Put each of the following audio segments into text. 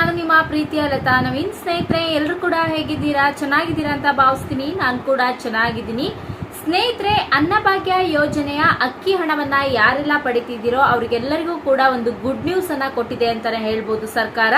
ನಾನು ನಿಮ್ಮ ಪ್ರೀತಿಯ ಲತಾ ನವೀನ್ ಸ್ನೇಹಿತರೆ, ಎಲ್ಲರೂ ಕೂಡ ಹೇಗಿದ್ದೀರಾ? ಚೆನ್ನಾಗಿದ್ದೀರಾ ಅಂತ ಭಾವಿಸ್ತೀನಿ. ನಾನು ಕೂಡ ಚೆನ್ನಾಗಿದ್ದೀನಿ. ಸ್ನೇಹಿತರೆ, ಅನ್ನಭಾಗ್ಯ ಯೋಜನೆಯ ಅಕ್ಕಿ ಹಣವನ್ನ ಯಾರೆಲ್ಲ ಪಡಿತಿದ್ದೀರೋ, ಅವ್ರಿಗೆಲ್ಲರಿಗೂ ಕೂಡ ಒಂದು ಗುಡ್ ನ್ಯೂಸ್ ಅನ್ನ ಕೊಟ್ಟಿದೆ ಅಂತಾನೆ ಹೇಳ್ಬೋದು ಸರ್ಕಾರ.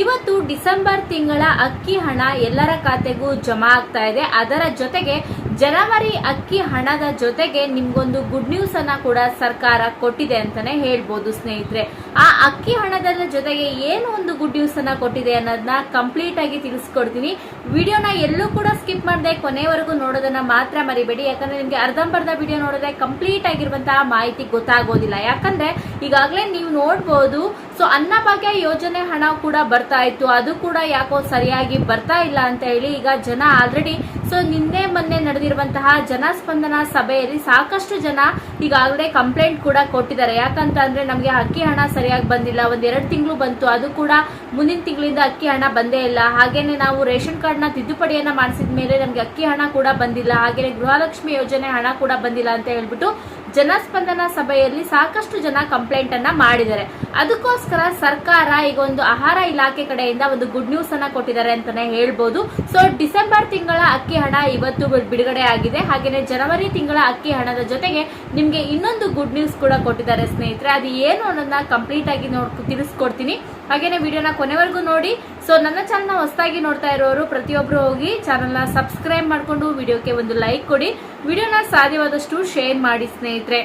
ಇವತ್ತು ಡಿಸೆಂಬರ್ ತಿಂಗಳ ಅಕ್ಕಿ ಹಣ ಎಲ್ಲರ ಖಾತೆಗೂ ಜಮಾ ಆಗ್ತಾ ಇದೆ. ಅದರ ಜೊತೆಗೆ ಜನವರಿ ಅಕ್ಕಿ ಹಣದ ಜೊತೆಗೆ ನಿಮ್ಗೊಂದು ಗುಡ್ ನ್ಯೂಸ್ ಅನ್ನ ಕೂಡ ಸರ್ಕಾರ ಕೊಟ್ಟಿದೆ ಅಂತಾನೆ ಹೇಳ್ಬೋದು ಸ್ನೇಹಿತರೆ. ಆ ಅಕ್ಕಿ ಹಣದ ಜೊತೆಗೆ ಏನು ಒಂದು ಗುಡ್ ನ್ಯೂಸ್ ಅನ್ನ ಕೊಟ್ಟಿದೆ ಅನ್ನೋದನ್ನ ಕಂಪ್ಲೀಟ್ ಆಗಿ ತಿಳಿಸ್ಕೊಡ್ತೀನಿ. ವಿಡಿಯೋನ ಎಲ್ಲೂ ಕೂಡ ಸ್ಕಿಪ್ ಮಾಡದೆ ಕೊನೆವರೆಗೂ ನೋಡೋದನ್ನ ಮಾತ್ರ ಮರಿಬೇಡಿ. ಯಾಕಂದ್ರೆ ನಿಮ್ಗೆ ಅರ್ಧಂಬರ್ಧ ವಿಡಿಯೋ ನೋಡಿದ್ರೆ ಕಂಪ್ಲೀಟ್ ಆಗಿರುವಂತಹ ಮಾಹಿತಿ ಗೊತ್ತಾಗೋದಿಲ್ಲ. ಯಾಕಂದ್ರೆ ಈಗಾಗಲೇ ನೀವು ನೋಡ್ಬೋದು. ಸೊ ಅನ್ನಭಾಗ್ಯ ಯೋಜನೆ ಹಣ ಕೂಡ ಬರ್ತಾ ಇತ್ತು. ಅದು ಕೂಡ ಯಾಕೋ ಸರಿಯಾಗಿ ಬರ್ತಾ ಇಲ್ಲ ಅಂತ ಹೇಳಿ ಈಗ ಜನ ಆಲ್ರೆಡಿ ಸೊ ನಿನ್ನೆ ಮೊನ್ನೆ ನಡೆದಿರುವಂತಹ ಜನಸ್ಪಂದನ ಸಭೆಯಲ್ಲಿ ಸಾಕಷ್ಟು ಜನ ಈಗಾಗಲೇ ಕಂಪ್ಲೇಂಟ್ ಕೂಡ ಕೊಟ್ಟಿದ್ದಾರೆ. ಯಾಕಂತ ಅಂದ್ರೆ ನಮಗೆ ಅಕ್ಕಿ ಹಣ ಸರಿಯಾಗಿ ಬಂದಿಲ್ಲ. ಒಂದ್ ಎರಡು ತಿಂಗಳು ಬಂತು. ಅದು ಕೂಡ ಮುಂದಿನ ತಿಂಗಳಿಂದ ಅಕ್ಕಿ ಹಣ ಬಂದೇ ಇಲ್ಲ. ಹಾಗೇನೆ ನಾವು ರೇಷನ್ ಕಾರ್ಡ್ನ ತಿದ್ದುಪಡಿಯನ್ನ ಮಾಡಿಸಿದ ಮೇಲೆ ನಮ್ಗೆ ಅಕ್ಕಿ ಹಣ ಕೂಡ ಬಂದಿಲ್ಲ. ಹಾಗೇನೆ ಗೃಹಲಕ್ಷ್ಮಿ ಯೋಜನೆ ಹಣ ಕೂಡ ಬಂದಿಲ್ಲ ಅಂತ ಹೇಳ್ಬಿಟ್ಟು ಜನಸ್ಪಂದನ ಸಭೆಯಲ್ಲಿ ಸಾಕಷ್ಟು ಜನ ಕಂಪ್ಲೇಂಟ್ ಅನ್ನ ಮಾಡಿದ್ದಾರೆ. ಅದಕ್ಕೋಸ್ಕರ ಸರ್ಕಾರ ಈಗ ಒಂದು ಆಹಾರ ಇಲಾಖೆ ಕಡೆಯಿಂದ ಒಂದು ಗುಡ್ ನ್ಯೂಸ್ ಅನ್ನ ಕೊಟ್ಟಿದ್ದಾರೆ ಅಂತಾನೆ ಹೇಳ್ಬೋದು. ಸೊ ಡಿಸೆಂಬರ್ ತಿಂಗಳ ಅಕ್ಕಿ ಹಣ ಇವತ್ತು ಬಿಡುಗಡೆ ಆಗಿದೆ. ಹಾಗೇನೆ ಜನವರಿ ತಿಂಗಳ ಅಕ್ಕಿ ಹಣದ ಜೊತೆಗೆ ನಿಮ್ಗೆ ಇನ್ನೊಂದು ಗುಡ್ ನ್ಯೂಸ್ ಕೂಡ ಕೊಟ್ಟಿದ್ದಾರೆ ಸ್ನೇಹಿತರೆ. ಅದು ಏನು ಅನ್ನೋದನ್ನ ಕಂಪ್ಲೀಟ್ ಆಗಿ ನೋಡ್ ತಿಳಿಸ್ಕೊಡ್ತೀನಿ. ಹಾಗೇನೆ ವಿಡಿಯೋನ ಕೊನೆವರೆಗೂ ನೋಡಿ. ಸೊ ನನ್ನ ಚಾನಲ್ನ ಹೊಸದಾಗಿ ನೋಡ್ತಾ ಇರೋರು ಪ್ರತಿಯೊಬ್ಬರು ಹೋಗಿ ಚಾನಲ್ನ ಸಬ್ಸ್ಕ್ರೈಬ್ ಮಾಡಿಕೊಂಡು ವಿಡಿಯೋಕ್ಕೆ ಒಂದು ಲೈಕ್ ಕೊಡಿ. ವಿಡಿಯೋನ ಸಾಧ್ಯವಾದಷ್ಟು ಶೇರ್ ಮಾಡಿ ಸ್ನೇಹಿತರೆ.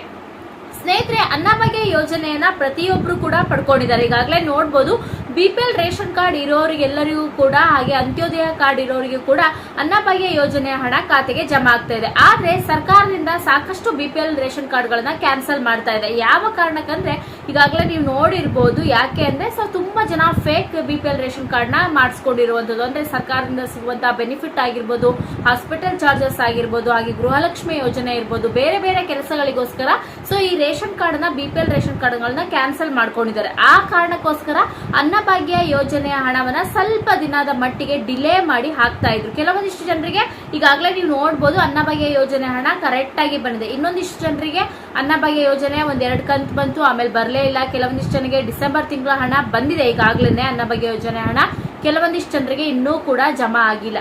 ಸ್ನೇಹಿತರೆ ಅನ್ನಭಾಗ್ಯ ಯೋಜನೆಯನ್ನ ಪ್ರತಿಯೊಬ್ರು ಕೂಡ ಪಡ್ಕೊಂಡಿದ್ದಾರೆ. ಈಗಾಗಲೇ ನೋಡ್ಬೋದು B P L ration card ಇರೋರಿಗೆಲ್ಲರಿಗೂ ಕೂಡ ಹಾಗೆ ಅಂತ್ಯೋದಯ ಕಾರ್ಡ್ ಇರೋರಿಗೂ ಕೂಡ ಅನ್ನಭಾಗ್ಯ ಯೋಜನೆಯ ಹಣ ಖಾತೆಗೆ ಜಮಾ ಆಗ್ತಾ ಇದೆ. ಆದ್ರೆ ಸರ್ಕಾರದಿಂದ ಸಾಕಷ್ಟು ಬಿ ಪಿ ಎಲ್ ರೇಷನ್ ಕಾರ್ಡ್ಗಳನ್ನ ಕ್ಯಾನ್ಸಲ್ ಮಾಡ್ತಾ ಇದೆ. ಯಾವ ಕಾರಣಕ್ಕಂದ್ರೆ ಈಗಾಗಲೇ ನೀವು ನೋಡಿರ್ಬೋದು ಯಾಕೆ ಅಂದ್ರೆ ಸೊ ತುಂಬಾ ಜನ fake B P L ration ಕಾರ್ಡ್ನ ಮಾಡಿಸ್ಕೊಂಡಿರುವಂತದ್ದು ಅಂದ್ರೆ ಸರ್ಕಾರದಿಂದ ಸಿಗುವಂತಹ ಬೆನಿಫಿಟ್ ಆಗಿರ್ಬೋದು, ಹಾಸ್ಪಿಟಲ್ ಚಾರ್ಜಸ್ ಆಗಿರ್ಬೋದು, ಹಾಗೆ ಗೃಹಲಕ್ಷ್ಮಿ ಯೋಜನೆ ಇರ್ಬೋದು, ಬೇರೆ ಬೇರೆ ಕೆಲಸಗಳಿಗೋಸ್ಕರ. ಸೊ ಈ ರೇಷನ್ ಕಾರ್ಡ್ನ ಬಿ ಪಿ ಎಲ್ ರೇಷನ್ ಕಾರ್ಡ್ಗಳನ್ನ ಕ್ಯಾನ್ಸಲ್ ಮಾಡ್ಕೊಂಡಿದ್ದಾರೆ. ಆ ಕಾರಣಕ್ಕೋಸ್ಕರ ಅನ್ನಭಾಗ್ಯ ಯೋಜನೆಯ ಹಣವನ್ನ ಸ್ವಲ್ಪ ದಿನದ ಮಟ್ಟಿಗೆ ಡಿಲೇ ಮಾಡಿ ಹಾಕ್ತಾ ಇದ್ರು. ಕೆಲವೊಂದಿಷ್ಟು ಜನರಿಗೆ ಈಗಾಗಲೇ ನೀವು ನೋಡ್ಬೋದು ಅನ್ನಭಾಗ್ಯ ಯೋಜನೆ ಹಣ ಕರೆಕ್ಟ್ ಆಗಿ ಬಂದಿದೆ. ಇನ್ನೊಂದಿಷ್ಟು ಜನರಿಗೆ ಅನ್ನಭಾಗ್ಯ ಯೋಜನೆ ಒಂದೆರಡು ಕಂತು ಬಂತು, ಆಮೇಲೆ ಬರಲೇ ಇಲ್ಲ. ಕೆಲವೊಂದಿಷ್ಟು ಜನರಿಗೆ ಡಿಸೆಂಬರ್ ತಿಂಗಳ ಹಣ ಬಂದಿದೆ ಈಗಾಗಲೇ ಅನ್ನಭಾಗ್ಯ ಯೋಜನೆ ಹಣ. ಕೆಲವೊಂದಿಷ್ಟು ಜನರಿಗೆ ಇನ್ನೂ ಕೂಡ ಜಮಾ ಆಗಿಲ್ಲ.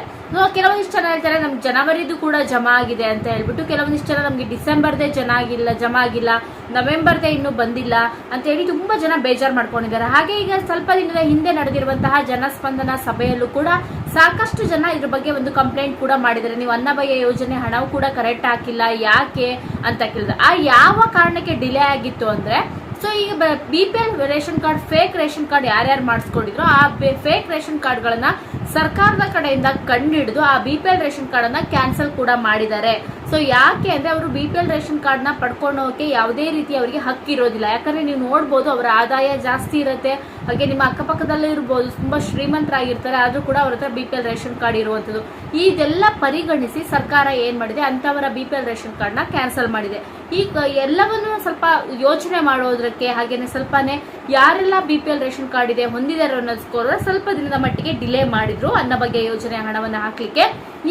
ಕೆಲವೊಂದಿಷ್ಟು ಜನ ಹೇಳ್ತಾರೆ, ನಮ್ಗೆ ಜನವರಿದು ಕೂಡ ಜಮಾ ಆಗಿದೆ ಅಂತ ಹೇಳ್ಬಿಟ್ಟು ಕೆಲವೊಂದಿಷ್ಟು ಜನ ನಮ್ಗೆ ಡಿಸೆಂಬರ್ದೇ ಜನ ಆಗಿಲ್ಲ, ಜಮಾ ಆಗಿಲ್ಲ, ನವೆಂಬರ್ದೇ ಇನ್ನೂ ಬಂದಿಲ್ಲ ಅಂತ ಹೇಳಿ ತುಂಬಾ ಜನ ಬೇಜಾರು ಮಾಡ್ಕೊಂಡಿದ್ದಾರೆ. ಹಾಗೆ ಈಗ ಸ್ವಲ್ಪ ದಿನದ ಹಿಂದೆ ನಡೆದಿರುವಂತಹ ಜನಸ್ಪಂದನ ಸಭೆಯಲ್ಲೂ ಕೂಡ ಸಾಕಷ್ಟು ಜನ ಇದ್ರ ಬಗ್ಗೆ ಒಂದು ಕಂಪ್ಲೇಂಟ್ ಕೂಡ ಮಾಡಿದ್ದಾರೆ. ನೀವು ಅನ್ನಭಯ ಯೋಜನೆ ಹಣವು ಕೂಡ ಕರೆಕ್ಟ್ ಹಾಕಿಲ್ಲ, ಯಾಕೆ ಅಂತ ಕೇಳಿದ್ರೆ, ಆ ಯಾವ ಕಾರಣಕ್ಕೆ ಡಿಲೇ ಆಗಿತ್ತು ಅಂದ್ರೆ ಸೊ ಈಗ B P L ration card fake ration card ಯಾರ್ಯಾರು ಮಾಡಿಸ್ಕೊಂಡಿದ್ರು ಆ ಫೇಕ್ ರೇಷನ್ ಕಾರ್ಡ್ಗಳನ್ನ ಸರ್ಕಾರದ ಕಡೆಯಿಂದ ಕಂಡಿಡಿದು ಆ B P L ration card ಅನ್ನ ಕ್ಯಾನ್ಸಲ್ ಕೂಡ ಮಾಡಿದ್ದಾರೆ. ಸೊ ಯಾಕೆ ಅಂದ್ರೆ ಅವರು ಬಿ ಪಿ ಎಲ್ ರೇಷನ್ ಕಾರ್ಡ್ನ ಪಡ್ಕೊಳ್ಳೋಕೆ ಯಾವುದೇ ರೀತಿ ಅವರಿಗೆ ಹಕ್ಕಿರೋದಿಲ್ಲ ಯಾಕಂದ್ರೆ ನೀವು ನೋಡ್ಬೋದು ಅವರ ಆದಾಯ ಜಾಸ್ತಿ ಇರುತ್ತೆ. ಹಾಗೆ ನಿಮ್ಮ ಅಕ್ಕಪಕ್ಕದಲ್ಲೇ ಇರ್ಬೋದು, ತುಂಬಾ ಶ್ರೀಮಂತರಾಗಿರ್ತಾರೆ. ಆದ್ರೂ ಕೂಡ ಅವ್ರ ಹತ್ರ B P L ration card ಇರುವಂತದ್ದು ಇದೆಲ್ಲ ಪರಿಗಣಿಸಿ ಸರ್ಕಾರ ಏನ್ ಮಾಡಿದೆ? ಅಂತವರ ಬಿ ಪಿ ಎಲ್ ರೇಷನ್ ಕಾರ್ಡ್ನ ಕ್ಯಾನ್ಸಲ್ ಮಾಡಿದೆ. ಈಗ ಎಲ್ಲವನ್ನು ಸ್ವಲ್ಪ ಯೋಚನೆ ಮಾಡೋದಕ್ಕೆ ಹಾಗೇನೆ ಸ್ವಲ್ಪನೇ ಯಾರೆಲ್ಲ B P L ration card ಇದೆ, ಹೊಂದಿದ್ದಾರೆ ಅನ್ನೋದಕ್ಕೋಸ್ಕರ ಸ್ವಲ್ಪ ದಿನದ ಮಟ್ಟಿಗೆ ಡಿಲೇ ಮಾಡಿದ್ರು ಅನ್ನ ಬಗ್ಗೆ ಯೋಜನೆ ಹಣವನ್ನು ಹಾಕಲಿಕ್ಕೆ.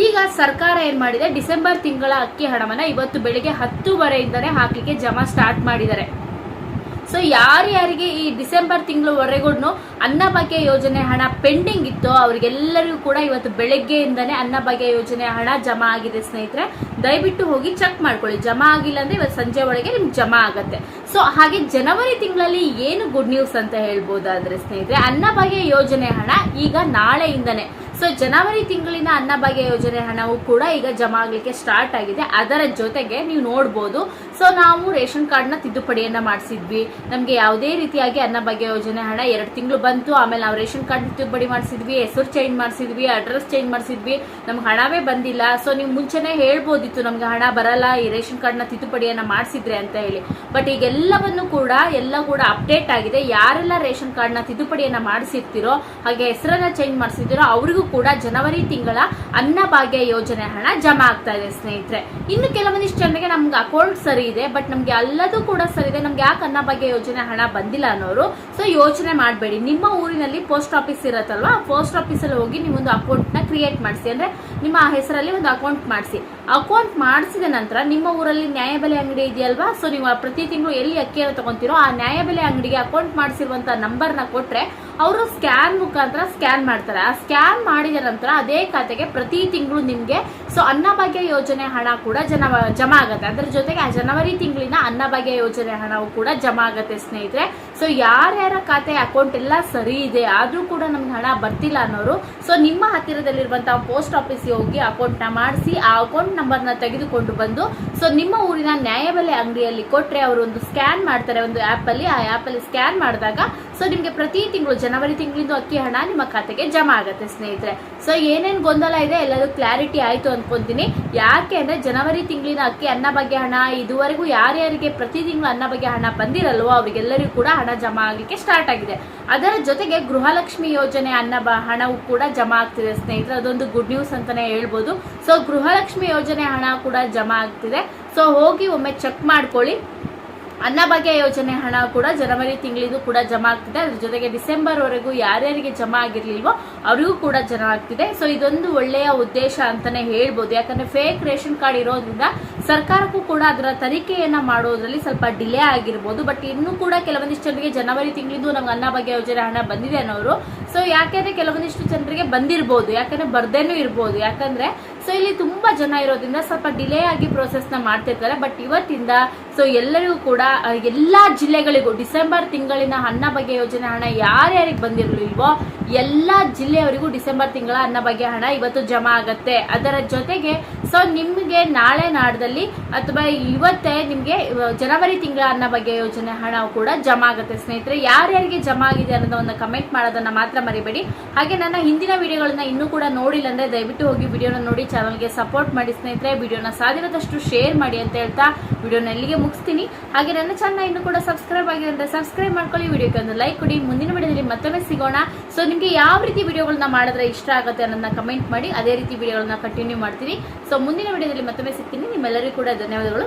ಈಗ ಸರ್ಕಾರ ಏನ್ ಮಾಡಿದೆ? ಡಿಸೆಂಬರ್ ತಿಂಗಳ ಅಕ್ಕಿ ಹಣವನ್ನ ಇವತ್ತು ಬೆಳಿಗ್ಗೆ ಹತ್ತುವರೆಯಿಂದನೇ ಹಾಕಲಿಕ್ಕೆ ಜಮಾ ಸ್ಟಾರ್ಟ್ ಮಾಡಿದ್ದಾರೆ. ಸೊ ಯಾರ್ಯಾರಿಗೆ ಈ ಡಿಸೆಂಬರ್ ತಿಂಗಳವರೆಗೂ ಅನ್ನಭಾಗ್ಯ ಯೋಜನೆ ಹಣ ಪೆಂಡಿಂಗ್ ಇತ್ತು ಅವರಿಗೆಲ್ಲರಿಗೂ ಕೂಡ ಇವತ್ತು ಬೆಳಗ್ಗೆಯಿಂದನೇ ಅನ್ನಭಾಗ್ಯ ಯೋಜನೆ ಹಣ ಜಮಾ ಆಗಿದೆ ಸ್ನೇಹಿತರೆ. ದಯವಿಟ್ಟು ಹೋಗಿ ಚೆಕ್ ಮಾಡ್ಕೊಳ್ಳಿ. ಜಮಾ ಆಗಿಲ್ಲ ಅಂದ್ರೆ ಇವತ್ತು ಸಂಜೆ ಒಳಗೆ ನಿಮ್ಗೆ ಜಮಾ ಆಗುತ್ತೆ. ಸೊ ಹಾಗೆ ಜನವರಿ ತಿಂಗಳಲ್ಲಿ ಏನು ಗುಡ್ ನ್ಯೂಸ್ ಅಂತ ಹೇಳ್ಬೋದಾದ್ರೆ ಸ್ನೇಹಿತರೆ? ಅನ್ನಭಾಗ್ಯ ಯೋಜನೆ ಹಣ ಈಗ ನಾಳೆಯಿಂದನೇ. ಸೊ ಜನವರಿ ತಿಂಗಳಿನ ಅನ್ನಭಾಗ್ಯ ಯೋಜನೆ ಹಣವು ಕೂಡ ಈಗ ಜಮಾ ಆಗ್ಲಿಕ್ಕೆ ಸ್ಟಾರ್ಟ್ ಆಗಿದೆ. ಅದರ ಜೊತೆಗೆ ನೀವು ನೋಡ್ಬೋದು. ಸೊ ನಾವು ರೇಷನ್ ಕಾರ್ಡ್ನ ತಿದ್ದುಪಡಿಯನ್ನ ಮಾಡಿಸಿದ್ವಿ. ನಮಗೆ ಯಾವುದೇ ರೀತಿಯಾಗಿ ಅನ್ನಭಾಗ್ಯ ಯೋಜನೆ ಹಣ ಎರಡು ತಿಂಗಳು ಬಂತು. ಆಮೇಲೆ ನಾವು ರೇಷನ್ ಕಾರ್ಡ್ ತಿದ್ದುಪಡಿ ಮಾಡಿಸಿದ್ವಿ. ಹೆಸರು ಚೇಂಜ್ ಮಾಡಿಸಿದ್ವಿ. ಅಡ್ರೆಸ್ ಚೇಂಜ್ ಮಾಡಿಸಿದ್ವಿ. ನಮ್ಗೆ ಹಣವೇ ಬಂದಿಲ್ಲ. ಸೊ ನೀವು ಮುಂಚೆನೆ ಹೇಳ್ಬೋದಿತ್ತು ನಮ್ಗೆ ಹಣ ಬರಲ್ಲ. ಈ ರೇಷನ್ ಕಾರ್ಡ್ನ ತಿದ್ದುಪಡಿಯನ್ನು ಮಾಡಿಸಿದ್ರೆ ಅಂತ ಹೇಳಿ. ಬಟ್ ಈಗೆಲ್ಲವನ್ನು ಕೂಡ, ಎಲ್ಲ ಕೂಡ ಅಪ್ಡೇಟ್ ಆಗಿದೆ. ಯಾರೆಲ್ಲ ರೇಷನ್ ಕಾರ್ಡ್ನ ತಿದ್ದುಪಡಿಯನ್ನ ಮಾಡಿಸಿರ್ತೀರೋ, ಹಾಗೆ ಹೆಸರನ್ನ ಚೇಂಜ್ ಮಾಡಿಸಿದಿರೋ ಅವರಿಗೂ ಕೂಡ ಜನವರಿ ತಿಂಗಳ ಅನ್ನಭಾಗ್ಯ ಯೋಜನೆ ಹಣ ಜಮಾ ಆಗ್ತಾ ಇದೆ, ಸ್ನೇಹಿತರೆ. ಇನ್ನು ಕೆಲವೊಂದಿಷ್ಟು ಜನರಿಗೆ ನಮ್ಗೆ ಅಕೌಂಟ್ ಸರಿ ಇದೆ, ಬಟ್ ನಮ್ಗೆ ಎಲ್ಲದೂ ಕೂಡ ಸರಿ ಇದೆ. ನಮ್ಗೆ ಯಾಕೆ ಅನ್ನಭಾಗ್ಯ ಯೋಜನೆ ಹಣ ಬಂದಿಲ್ಲ ಅನ್ನೋರು, ಸೊ ಯೋಚನೆ ಮಾಡಬೇಡಿ. ನಿಮ್ಮ ಊರಿನಲ್ಲಿ ಪೋಸ್ಟ್ ಆಫೀಸ್ ಇರತ್ತಲ್ವಾ ಪೋಸ್ಟ್ ಆಫೀಸಲ್ಲಿ ಹೋಗಿ ನೀವೊಂದು ಅಕೌಂಟ್ನ ಕ್ರಿಯೇಟ್ ಮಾಡಿಸಿ. ಅಂದ್ರೆ ನಿಮ್ಮ ಹೆಸರಲ್ಲಿ ಒಂದು ಅಕೌಂಟ್ ಮಾಡಿಸಿ. ಅಕೌಂಟ್ ಮಾಡಿಸಿದ ನಂತರ ನಿಮ್ಮ ಊರಲ್ಲಿ ನ್ಯಾಯಬೆಲೆ ಅಂಗಡಿ ಇದೆಯಲ್ವಾ? ಸೊ ನೀವು ಪ್ರತಿ ತಿಂಗಳು ಎಲ್ಲಿ ಅಕ್ಕಿಯನ್ನು ತಗೊಂತೀರೋ ಆ ನ್ಯಾಯಬೆಲೆ ಅಂಗಡಿಗೆ ಅಕೌಂಟ್ ಮಾಡಿಸಿರುವಂಥ ನಂಬರ್ನ ಕೊಟ್ರೆ ಅವರು ಸ್ಕ್ಯಾನ್ ಮುಖಾಂತರ ಸ್ಕ್ಯಾನ್ ಮಾಡ್ತಾರೆ. ಆ ಸ್ಕ್ಯಾನ್ ಮಾಡಿದ ನಂತರ ಅದೇ ಖಾತೆಗೆ ಪ್ರತಿ ತಿಂಗಳು ನಿಮಗೆ ಸೊ ಅನ್ನಭಾಗ್ಯ ಯೋಜನೆ ಹಣ ಕೂಡ ಜನ ಜಮಾ ಆಗುತ್ತೆ ಅದ್ರ ಜೊತೆಗೆ ಆ ಜನವರಿ ತಿಂಗಳಿನ ಅನ್ನಭಾಗ್ಯ ಯೋಜನೆ ಹಣವು ಕೂಡ ಜಮಾ ಆಗುತ್ತೆ ಸ್ನೇಹಿತರೆ ಸೊ ಯಾರ್ಯಾರ ಖಾತೆ ಅಕೌಂಟ್ ಎಲ್ಲ ಸರಿ ಇದೆ ಆದ್ರೂ ಕೂಡ ನಮ್ಗೆ ಹಣ ಬರ್ತಿಲ್ಲ ಅನ್ನೋರು ಸೊ ನಿಮ್ಮ ಹತ್ತಿರದಲ್ಲಿರುವಂತಹ ಪೋಸ್ಟ್ ಆಫೀಸ್ಗೆ ಹೋಗಿ ಅಕೌಂಟ್ನ ಮಾಡಿಸಿ ಆ ಅಕೌಂಟ್ ನಂಬರ್ನ ತೆಗೆದುಕೊಂಡು ಬಂದು ಸೊ ನಿಮ್ಮ ಊರಿನ ನ್ಯಾಯಬೆಲೆ ಅಂಗಡಿಯಲ್ಲಿ ಕೊಟ್ಟರೆ ಅವರು ಒಂದು ಸ್ಕ್ಯಾನ್ ಮಾಡ್ತಾರೆ ಒಂದು ಆ್ಯಪಲ್ಲಿ ಆ ಆ್ಯಪಲ್ಲಿ ಸ್ಕ್ಯಾನ್ ಮಾಡಿದಾಗ ಸೊ ನಿಮಗೆ ಪ್ರತಿ ತಿಂಗಳು ಜನವರಿ ತಿಂಗಳಿಂದ ಅಕ್ಕಿ ಹಣ ನಿಮ್ಮ ಖಾತೆಗೆ ಜಮಾ ಆಗುತ್ತೆ ಸ್ನೇಹಿತರೆ. ಸೊ ಏನೇನು ಗೊಂದಲ ಇದೆ ಎಲ್ಲರೂ ಕ್ಲಾರಿಟಿ ಆಯಿತು ಅನ್ಕೊಂತೀನಿ. ಯಾಕೆ ಅಂದರೆ ಜನವರಿ ತಿಂಗಳಿನ ಅಕ್ಕಿ ಅನ್ನ ಬಗ್ಗೆ ಹಣ, ಇದುವರೆಗೂ ಯಾರ್ಯಾರಿಗೆ ಪ್ರತಿ ತಿಂಗಳು ಅನ್ನ ಬಗ್ಗೆ ಹಣ ಬಂದಿರಲ್ವೋ ಅವರಿಗೆಲ್ಲರಿಗೂ ಕೂಡ ಹಣ ಜಮಾ ಆಗಲಿಕ್ಕೆ ಸ್ಟಾರ್ಟ್ ಆಗಿದೆ. ಅದರ ಜೊತೆಗೆ ಗೃಹಲಕ್ಷ್ಮಿ ಯೋಜನೆ ಅನ್ನ ಬ- ಹಣವು ಕೂಡ ಜಮಾ ಆಗ್ತಿದೆ ಸ್ನೇಹಿತರೆ. ಅದೊಂದು ಗುಡ್ ನ್ಯೂಸ್ ಅಂತಾನೆ ಹೇಳ್ಬೋದು. ಸೊ ಗೃಹಲಕ್ಷ್ಮಿ ಯೋಜನೆ ಹಣ ಕೂಡ ಜಮಾ ಆಗ್ತಿದೆ. ಸೊ ಹೋಗಿ ಒಮ್ಮೆ ಚೆಕ್ ಮಾಡ್ಕೊಳ್ಳಿ. ಅನ್ನಭಾಗ್ಯ ಯೋಜನೆ ಹಣ ಕೂಡ ಜನವರಿ ತಿಂಗಳಿದು ಕೂಡ ಜಮಾ ಆಗ್ತಿದೆ. ಅದ್ರ ಜೊತೆಗೆ ಡಿಸೆಂಬರ್ ವರೆಗೂ ಯಾರ್ಯಾರಿಗೆ ಜಮಾ ಆಗಿರ್ಲಿಲ್ವೋ ಅವರಿಗೂ ಕೂಡ ಜಮಾ ಆಗ್ತಿದೆ. ಸೊ ಇದೊಂದು ಒಳ್ಳೆಯ ಉದ್ದೇಶ ಅಂತಾನೆ ಹೇಳ್ಬೋದು. ಯಾಕಂದ್ರೆ ಫೇಕ್ ರೇಷನ್ ಕಾರ್ಡ್ ಇರೋದ್ರಿಂದ ಸರ್ಕಾರಕ್ಕೂ ಕೂಡ ಅದರ ತನಿಖೆಯನ್ನ ಮಾಡೋದ್ರಲ್ಲಿ ಸ್ವಲ್ಪ ಡಿಲೇ ಆಗಿರ್ಬೋದು. ಬಟ್ ಇನ್ನೂ ಕೂಡ ಕೆಲವೊಂದಿಷ್ಟು ಜನರಿಗೆ ಜನವರಿ ತಿಂಗಳಿದ್ದು ನಮ್ಗೆ ಅನ್ನಭಾಗ್ಯ ಯೋಜನೆ ಹಣ ಬಂದಿದೆ ಅನ್ನೋರು ಸೊ ಯಾಕೆಂದ್ರೆ ಕೆಲವೊಂದಿಷ್ಟು ಜನರಿಗೆ ಬಂದಿರ್ಬೋದು, ಯಾಕಂದ್ರೆ ಬರ್ದೇನೂ ಇರ್ಬೋದು, ಯಾಕಂದ್ರೆ ಸೊ ಇಲ್ಲಿ ತುಂಬಾ ಜನ ಇರೋದ್ರಿಂದ ಸ್ವಲ್ಪ ಡಿಲೇ ಆಗಿ ಪ್ರೋಸೆಸ್ನ ಮಾಡ್ತಿರ್ತಾರೆ. ಬಟ್ ಇವತ್ತಿಂದ ಸೊ ಎಲ್ಲರಿಗೂ ಕೂಡ ಎಲ್ಲಾ ಜಿಲ್ಲೆಗಳಿಗೂ ಡಿಸೆಂಬರ್ ತಿಂಗಳಿನ ಅನ್ನ ಬಗ್ಗೆ ಯೋಜನೆ ಹಣ ಯಾರ್ಯಾರಿಗೆ ಬಂದಿರಲಿಲ್ವೋ ಎಲ್ಲಾ ಜಿಲ್ಲೆಯವರಿಗೂ ಡಿಸೆಂಬರ್ ತಿಂಗಳ ಅನ್ನ ಬಗ್ಗೆ ಹಣ ಇವತ್ತು ಜಮಾ ಆಗತ್ತೆ. ಅದರ ಜೊತೆಗೆ ಸೊ ನಿಮಗೆ ನಾಳೆ ನಾಡದಲ್ಲಿ ಅಥವಾ ಇವತ್ತೇ ನಿಮಗೆ ಜನವರಿ ತಿಂಗಳ ಬಗ್ಗೆ ಯೋಜನೆ ಹಣ ಕೂಡ ಜಮಾ ಆಗುತ್ತೆ ಸ್ನೇಹಿತರೆ, ಯಾರ್ಯಾರಿಗೆ ಜಮಾ ಆಗಿದೆ ಅನ್ನೋದನ್ನ ಕಮೆಂಟ್ ಮಾಡೋದನ್ನ ಮಾತ್ರ ಮರಿಬೇಡಿ. ಹಾಗೆ ನನ್ನ ಹಿಂದಿನ ವಿಡಿಯೋಗಳನ್ನ ಇನ್ನೂ ಕೂಡ ನೋಡಿಲ್ಲ ಅಂದ್ರೆ ದಯವಿಟ್ಟು ಹೋಗಿ ವಿಡಿಯೋನ ನೋಡಿ, ಚಾನಲ್ಗೆ ಸಪೋರ್ಟ್ ಮಾಡಿ ಸ್ನೇಹಿತರೆ. ವಿಡಿಯೋನ ಸಾಧ್ಯವಾದಷ್ಟು ಶೇರ್ ಮಾಡಿ ಅಂತ ಹೇಳ್ತಾ ವಿಡಿಯೋನ ಎಲ್ಲಿಗೆ ಮುಗಿಸ್ತೀನಿ. ಹಾಗೆ ನನ್ನ ಚಾನಲ್ ಇನ್ನೂ ಕೂಡ ಸಬ್ಸ್ಕ್ರೈಬ್ ಆಗಿದೆ ಅಂದ್ರೆ ಸಬ್ಸ್ಕ್ರೈಬ್ ಮಾಡ್ಕೊಳ್ಳಿ. ವಿಡಿಯೋಗೆ ಒಂದು ಲೈಕ್ ಕೊಡಿ. ಮುಂದಿನ ವಿಡಿಯೋದಲ್ಲಿ ಮತ್ತೊಮ್ಮೆ ಸಿಗೋಣ. ಸೊ ನಿಮಗೆ ಯಾವ ರೀತಿ ವಿಡಿಯೋಗಳನ್ನ ಮಾಡಿದ್ರೆ ಇಷ್ಟ ಆಗುತ್ತೆ ಅನ್ನೋದನ್ನ ಕಮೆಂಟ್ ಮಾಡಿ. ಅದೇ ರೀತಿ ವಿಡಿಯೋಗಳನ್ನ ಕಂಟಿನ್ಯೂ ಮಾಡ್ತೀನಿ. ಸೊ ಮುಂದಿನ ವಿಡಿಯೋದಲ್ಲಿ ಮತ್ತೊಮ್ಮೆ ಸಿಗ್ತೀನಿ. ನಿಮ್ಮೆಲ್ಲರಿಗೂ ಕೂಡ ಧನ್ಯವಾದಗಳು.